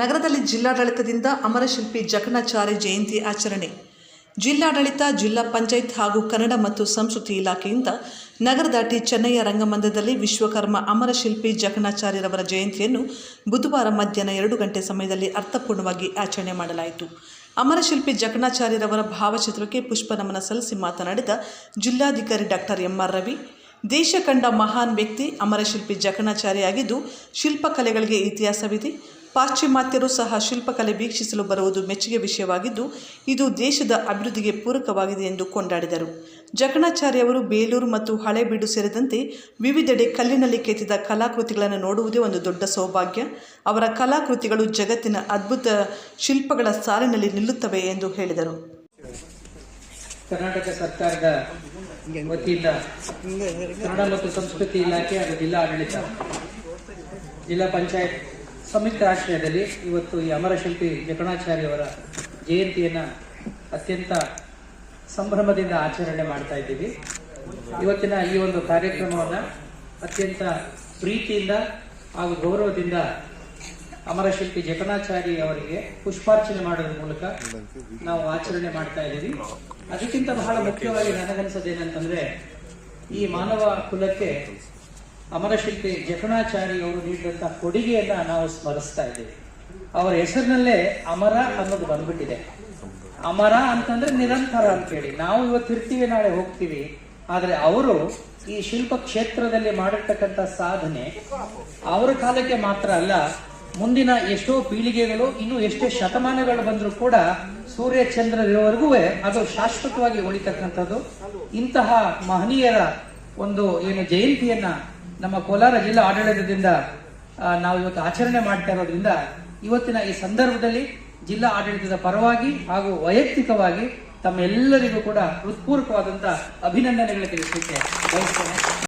ನಗರದಲ್ಲಿ ಜಿಲ್ಲಾಡಳಿತದಿಂದ ಅಮರಶಿಲ್ಪಿ ಜಕಣಾಚಾರ್ಯ ಜಯಂತಿ ಆಚರಣೆ. ಜಿಲ್ಲಾಡಳಿತ, ಜಿಲ್ಲಾ ಪಂಚಾಯತ್ ಹಾಗೂ ಕನ್ನಡ ಮತ್ತು ಸಂಸ್ಕೃತಿ ಇಲಾಖೆಯಿಂದ ನಗರದ ಟಿ ಚೆನ್ನಯ್ಯ ರಂಗಮಂದಿರದಲ್ಲಿ ವಿಶ್ವಕರ್ಮ ಅಮರಶಿಲ್ಪಿ ಜಕಣಾಚಾರ್ಯರವರ ಜಯಂತಿಯನ್ನು ಬುಧವಾರ ಮಧ್ಯಾಹ್ನ ಎರಡು ಗಂಟೆ ಸಮಯದಲ್ಲಿ ಅರ್ಥಪೂರ್ಣವಾಗಿ ಆಚರಣೆ ಮಾಡಲಾಯಿತು. ಅಮರಶಿಲ್ಪಿ ಜಕಣಾಚಾರ್ಯರವರ ಭಾವಚಿತ್ರಕ್ಕೆ ಪುಷ್ಪ ನಮನ ಸಲ್ಲಿಸಿ ಮಾತನಾಡಿದ ಜಿಲ್ಲಾಧಿಕಾರಿ ಡಾಕ್ಟರ್ ಎಂಆರ್ ರವಿ, ದೇಶ ಕಂಡ ಮಹಾನ್ ವ್ಯಕ್ತಿ ಅಮರಶಿಲ್ಪಿ ಜಕಣಾಚಾರ್ಯಾಗಿದ್ದು ಶಿಲ್ಪಕಲೆಗಳಿಗೆ ಇತಿಹಾಸವಿದೆ. ಪಾಶ್ಚಿಮಾತ್ಯರು ಸಹ ಶಿಲ್ಪಕಲೆ ವೀಕ್ಷಿಸಲು ಬರುವುದು ಮೆಚ್ಚುಗೆ ವಿಷಯವಾಗಿದ್ದು, ಇದು ದೇಶದ ಅಭಿವೃದ್ಧಿಗೆ ಪೂರಕವಾಗಿದೆ ಎಂದು ಕೊಂಡಾಡಿದರು. ಜಕಣಾಚಾರ್ಯ ಅವರು ಬೇಲೂರು ಮತ್ತು ಹಳೆಬೀಡು ಸೇರಿದಂತೆ ವಿವಿಧೆಡೆ ಕಲ್ಲಿನಲ್ಲಿ ಕೆತ್ತಿದ ಕಲಾಕೃತಿಗಳನ್ನು ನೋಡುವುದೇ ಒಂದು ದೊಡ್ಡ ಸೌಭಾಗ್ಯ. ಅವರ ಕಲಾಕೃತಿಗಳು ಜಗತ್ತಿನ ಅದ್ಭುತ ಶಿಲ್ಪಗಳ ಸಾಲಿನಲ್ಲಿ ನಿಲ್ಲುತ್ತವೆ ಎಂದು ಹೇಳಿದರು. ಕರ್ನಾಟಕ ಸರ್ಕಾರದ ವತಿಯಿಂದ ಕನ್ನಡ ಮತ್ತು ಸಂಸ್ಕೃತಿ ಇಲಾಖೆ ಹಾಗೂ ಜಿಲ್ಲಾ ಆಡಳಿತ, ಜಿಲ್ಲಾ ಪಂಚಾಯತ್ ಸಂಯುಕ್ತ ಆಶ್ರಯದಲ್ಲಿ ಇವತ್ತು ಈ ಅಮರಶಿಲ್ಪಿ ಜಕಣಾಚಾರ್ಯವರ ಜಯಂತಿಯನ್ನು ಅತ್ಯಂತ ಸಂಭ್ರಮದಿಂದ ಆಚರಣೆ ಮಾಡ್ತಾ ಇದ್ದೀವಿ. ಇವತ್ತಿನ ಈ ಒಂದು ಕಾರ್ಯಕ್ರಮವನ್ನು ಅತ್ಯಂತ ಪ್ರೀತಿಯಿಂದ ಹಾಗೂ ಗೌರವದಿಂದ ಅಮರಶಿಲ್ಪಿ ಜಕಣಾಚಾರಿ ಅವರಿಗೆ ಪುಷ್ಪಾರ್ಚನೆ ಮಾಡೋದ್ರ ಮೂಲಕ ನಾವು ಆಚರಣೆ ಮಾಡ್ತಾ ಇದ್ದೀವಿ. ಅದಕ್ಕಿಂತ ಬಹಳ ಮುಖ್ಯವಾಗಿ ನನಗನ್ಸೋದೇನಂತಂದ್ರೆ ಈ ಮಾನವ ಕುಲಕ್ಕೆ ಅಮರಶಿಲ್ಪಿ ಅವರು ನೀಡಿದಂತ ಕೊಡುಗೆಯನ್ನ ನಾವು ಸ್ಮರಿಸ್ತಾ ಇದ್ದೀವಿ. ಅವರ ಹೆಸರಿನಲ್ಲೇ ಅಮರ ಅನ್ನೋದು ಬಂದ್ಬಿಟ್ಟಿದೆ. ಅಮರ ಅಂತಂದ್ರೆ ನಿರಂತರ ಅಂತೇಳಿ. ನಾವು ಇವತ್ತು ಇರ್ತೀವಿ, ನಾಳೆ ಹೋಗ್ತೀವಿ. ಆದರೆ ಅವರು ಈ ಶಿಲ್ಪ ಕ್ಷೇತ್ರದಲ್ಲಿ ಮಾಡಿರ್ತಕ್ಕಂಥ ಸಾಧನೆ ಅವರ ಕಾಲಕ್ಕೆ ಮಾತ್ರ ಅಲ್ಲ, ಮುಂದಿನ ಎಷ್ಟೋ ಪೀಳಿಗೆಗಳು, ಇನ್ನು ಎಷ್ಟೇ ಶತಮಾನಗಳು ಬಂದರೂ ಕೂಡ ಸೂರ್ಯ ಚಂದ್ರರಿರುವವರೆಗೂ ಅದು ಶಾಶ್ವತವಾಗಿ ಉಳಿತಕ್ಕಂಥದ್ದು. ಇಂತಹ ಮಹನೀಯರ ಒಂದು ಏನು ಜಯಂತಿಯನ್ನ ನಮ್ಮ ಕೋಲಾರ ಜಿಲ್ಲಾ ಆಡಳಿತದಿಂದ ನಾವು ಇವತ್ತು ಆಚರಣೆ ಮಾಡ್ತಾ ಇರೋದ್ರಿಂದ ಇವತ್ತಿನ ಈ ಸಂದರ್ಭದಲ್ಲಿ ಜಿಲ್ಲಾ ಆಡಳಿತದ ಪರವಾಗಿ ಹಾಗೂ ವೈಯಕ್ತಿಕವಾಗಿ ತಮ್ಮೆಲ್ಲರಿಗೂ ಕೂಡ ಹೃತ್ಪೂರ್ವಕವಾದಂತಹ ಅಭಿನಂದನೆಗಳು ತಿಳಿಸಲಿಕ್ಕೆ ಬಯಸ್ತೇನೆ.